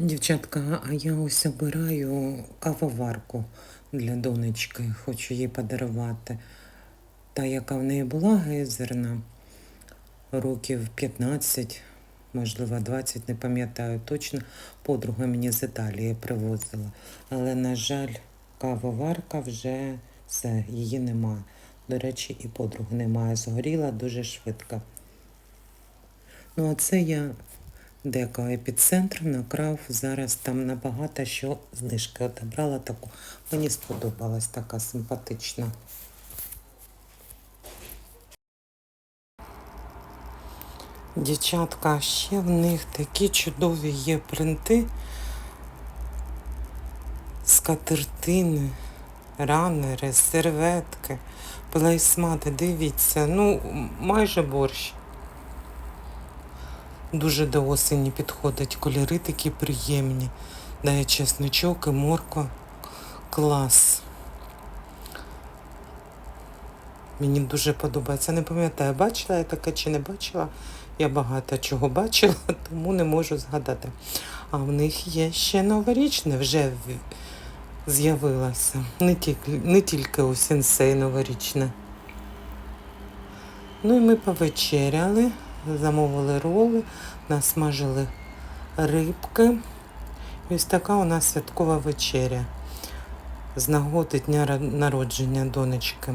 Дівчатка, а я ось обираю кавоварку для донечки, хочу їй подарувати. Та, яка в неї була гейзерна, років 15, можливо, 20, не пам'ятаю точно. Подруга мені з Італії привозила. Але, на жаль, кавоварка вже все, її немає. До речі, і подруги немає. Згоріла дуже швидко. Ну, а це я Деко епіцентр накрав зараз там набагато що знижки отобрала таку. Мені сподобалась така симпатична. Дівчатка, ще в них такі чудові є принти. Скатертини, ранери, серветки, плейсмати. Дивіться, ну майже борщ. Дуже до осені підходять кольори такі приємні. Дає чесночок і морква. Клас. Мені дуже подобається. Не пам'ятаю, бачила я таке чи не бачила. Я багато чого бачила, тому не можу згадати. А в них є ще новорічне вже з'явилося. Не тільки, не тільки у сенсей новорічне. Ну і ми повечеряли, замовили роли, насмажили рибки. І ось така у нас святкова вечеря з нагоди дня народження донечки.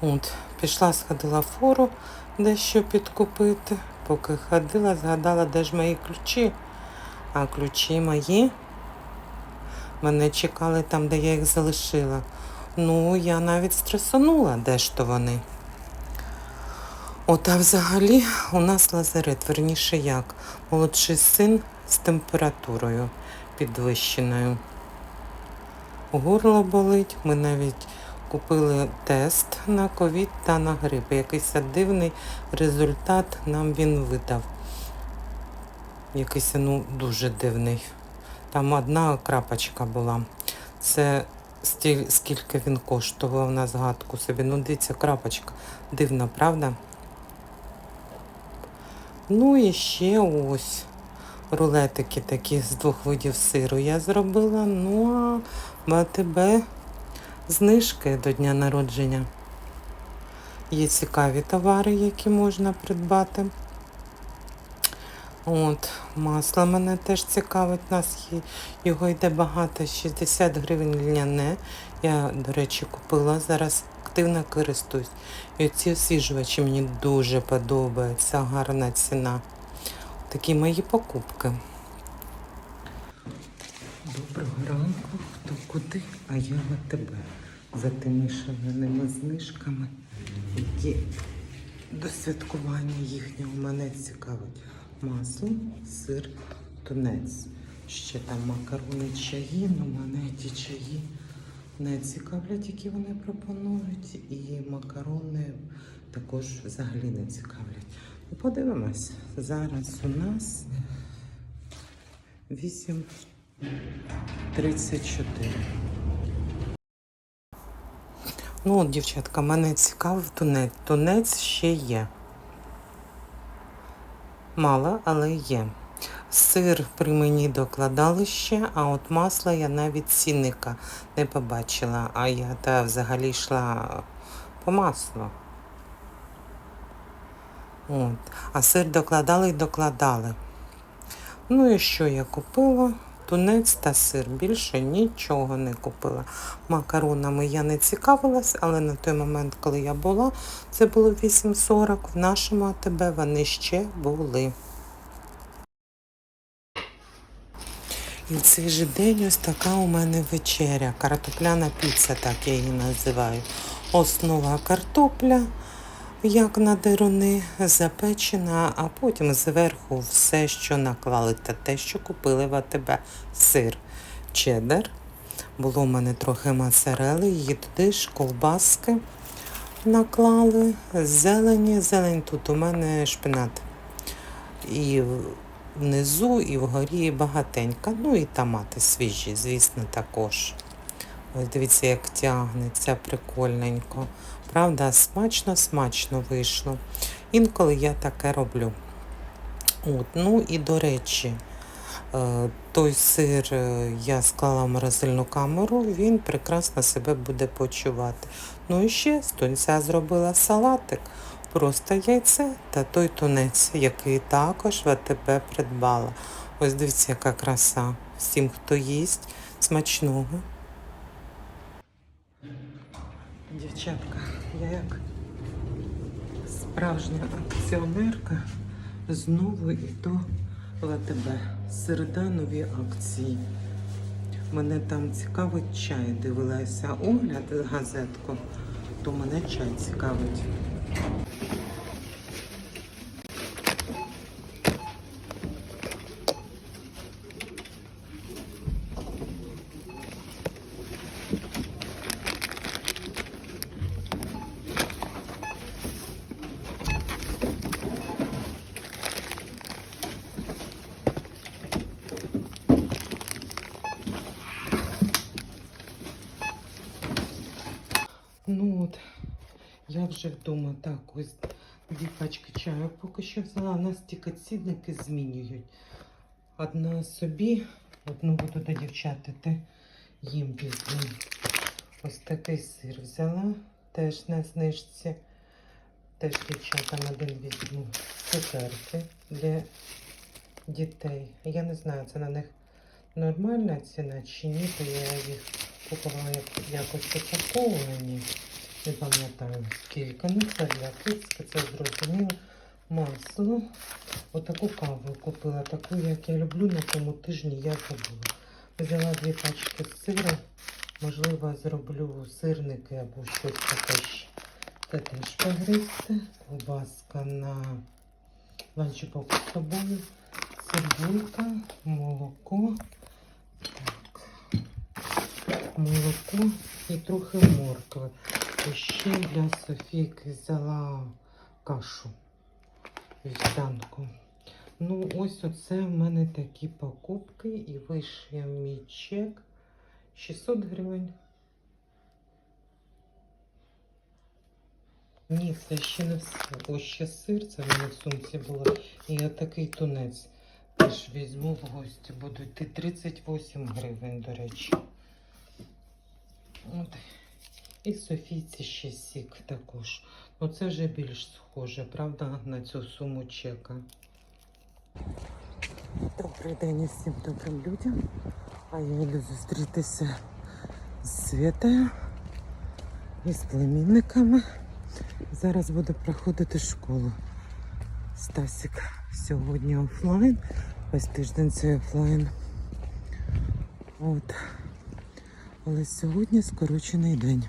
От, пішла, сходила в фору дещо підкупити. Поки ходила, згадала, де ж мої ключі. А ключі мої мене чекали там, де я їх залишила. Ну, я навіть стресанула, де ж то вони. От, а взагалі у нас лазарет, верніше як, молодший син з температурою підвищеною. Горло болить, ми навіть купили тест на ковід та на грип. Якийсь дивний результат нам він видав. Якийсь ну дуже дивний. Там одна крапочка була. Це стіль, скільки він коштував на згадку собі. Ну, дивіться, крапочка. Дивно, правда? Ну і ще ось рулетики такі з двох видів сиру я зробила. Ну а в АТБ знижки до дня народження. Є цікаві товари, які можна придбати. От, масло мене теж цікавить. У нас його йде багато, 60 гривень льняне. Я, до речі, купила, зараз активно користуюсь. І ці освіжувачі мені дуже подобаються, гарна ціна. Такі мої покупки. Доброго ранку, хто куди, а я на тебе. За тими шаленими знижками, які до святкування їхнього мене цікавить. Масло, сир, тунець. Ще там макарони, чаї, ну мене ті чаї не цікавлять, які вони пропонують. І макарони також взагалі не цікавлять. Ну, подивимось. Зараз у нас 8.34. Ну, от, дівчатка, мене цікавив тунець. Тунець ще є. Мало, але є. Сир при мені докладали ще, а от масла я навіть цінника не побачила. А я та взагалі йшла по маслу. От. А сир докладали і докладали. Ну і що я купила? Тунець та сир. Більше нічого не купила. Макаронами я не цікавилась, але на той момент, коли я була, це було 8.40. В нашому АТБ вони ще були. І в цей же день ось така у мене вечеря. Картопляна піца, так я її називаю. Основа картопля, як на деруни, запечена, а потім зверху все, що наклали, та те, що купили в АТБ. Сир, чеддер. Було в мене трохи моцарели, її туди ж ковбаски наклали, зелені, зелень тут у мене шпинат. І внизу, і вгорі багатенька. Ну і томати свіжі, звісно, також. Ось дивіться, як тягнеться прикольненько. Правда, смачно, смачно вийшло. Інколи я таке роблю. От, ну і до речі, Е, Той сир е, я склала в морозильну камеру, він прекрасно себе буде почувати. Ну і ще з тунця зробила салатик, просто яйце та той тунець, який також в придбала. Ось дивіться, яка краса. Всім, хто їсть, смачного. Дівчатка, я як справжня акціонерка знову йду в АТБ. Середа нові акції. Мене там цікавить чай. Дивилася огляд газетку, то мене чай цікавить. Ну от, я вже вдома так ось дві пачки чаю поки що взяла. У нас тільки цінники змінюють. Одна собі, одну буду до дівчатити, їм візьму. Ось такий сир взяла, теж на знижці. Теж дівчатам один візьму. Цукерки для дітей. Я не знаю, це на них нормальна ціна чи ні, то я їх купувала як- якось упаковані. Не пам'ятаю скільки. Ну це для кицьки, це зрозуміло. Масло. Отаку каву купила, таку, як я люблю на тому тижні, я забула. Взяла дві пачки сира. Можливо, зроблю сирники або щось таке. Це теж погризти. Ковбаска на ланчбокс з собою. Цибулька, молоко. Молоко і трохи моркви. І ще для Софійки взяла кашу вівсянку. Ну, ось оце в мене такі покупки. І вийшов мій чек 600 гривень. Ні, це ще не все. Ось ще сир, це в мене в сумці було. І отакий тунець. Теж візьму в гості. Буду йти 38 гривень, до речі. От. І Софійці ще сік також. Ну це вже більш схоже, правда, на цю суму чека. Добрий день усім добрим людям. А я йду зустрітися з Світою і з племінниками. Зараз буду проходити школу. Стасік сьогодні офлайн. Весь тиждень це офлайн. От. Але сьогодні скорочений день.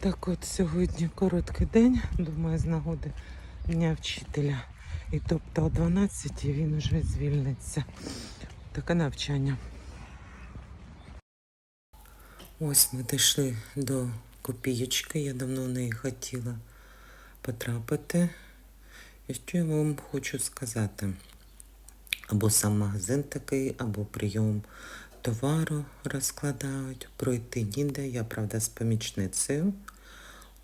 Так от сьогодні короткий день, думаю, з нагоди Дня вчителя. І тобто о 12 він вже звільниться. Таке навчання. Ось ми дійшли до копієчки. Я давно в неї хотіла потрапити. І що я вам хочу сказати? Або сам магазин такий, або прийом товару розкладають. Пройти ніде. Я, правда, з помічницею.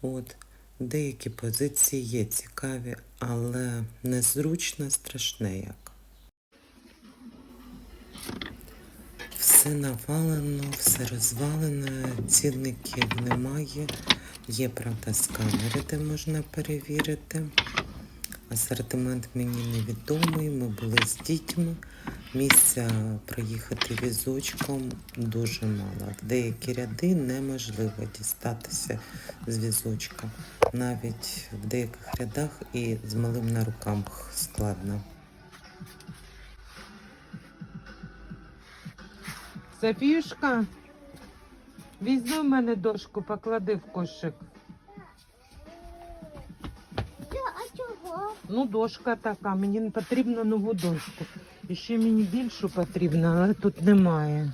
От. Деякі позиції є цікаві, але незручно, страшне як. Все навалено, все розвалено, цінників немає. Є, правда, сканери, де можна перевірити. Асортимент мені невідомий. Ми були з дітьми. Місця проїхати візочком дуже мало. В деякі ряди неможливо дістатися з візочка. Навіть в деяких рядах і з малим на руках складно. Софішка, візьми в мене дошку, поклади в кошик. А чого? Ну, дошка така, мені потрібно нову дошку. І ще мені більшу потрібно, але тут немає.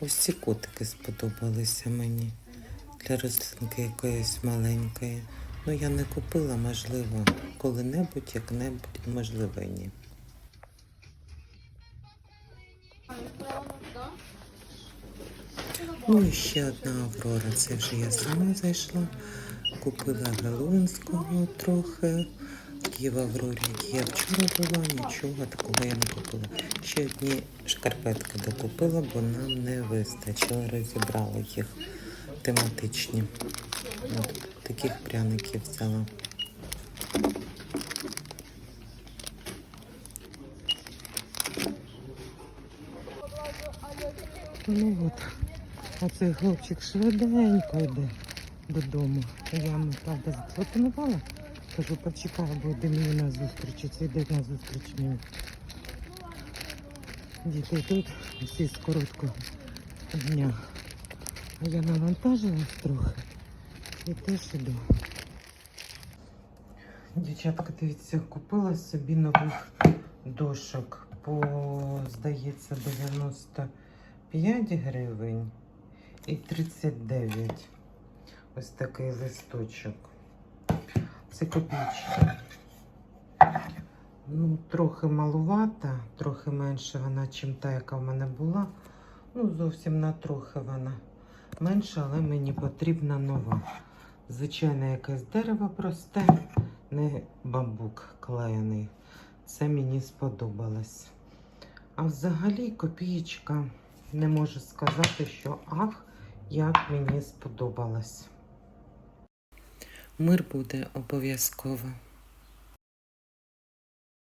Ось ці котики сподобалися мені. Для рослинки якоїсь маленької. Ну, я не купила, можливо, коли-небудь, як-небудь, можливо, ні. Ну і ще одна Аврора. Це вже я сама зайшла. Купила Галунського трохи, такі в Аврорі. Я вчора була, нічого такого я не купила. Ще одні шкарпетки докупила, бо нам не вистачило. Розібрали їх тематичні. От таких пряників взяла. Ну от, а цей хлопчик швиденько йде додому. Я йому правда зателефонувала. Кажу, почекай, бо йде мені на зустріч. Це йде на зустріч мені. Діти тут всі з короткого дня. А я навантажилась трохи і теж іду. Дівчатка, дивіться, купила собі нових дошок по, здається, 95 гривень і 39. Ось такий листочок. Це копійчика. Ну, трохи малувата, трохи менше вона, чим та, яка в мене була. Ну, зовсім на трохи вона менша, але мені потрібна нова. Звичайно, якесь дерево просте, не бамбук клеєний. Це мені сподобалось. А взагалі копієчка не можу сказати, що ах, як мені сподобалось. Мир буде обов'язково.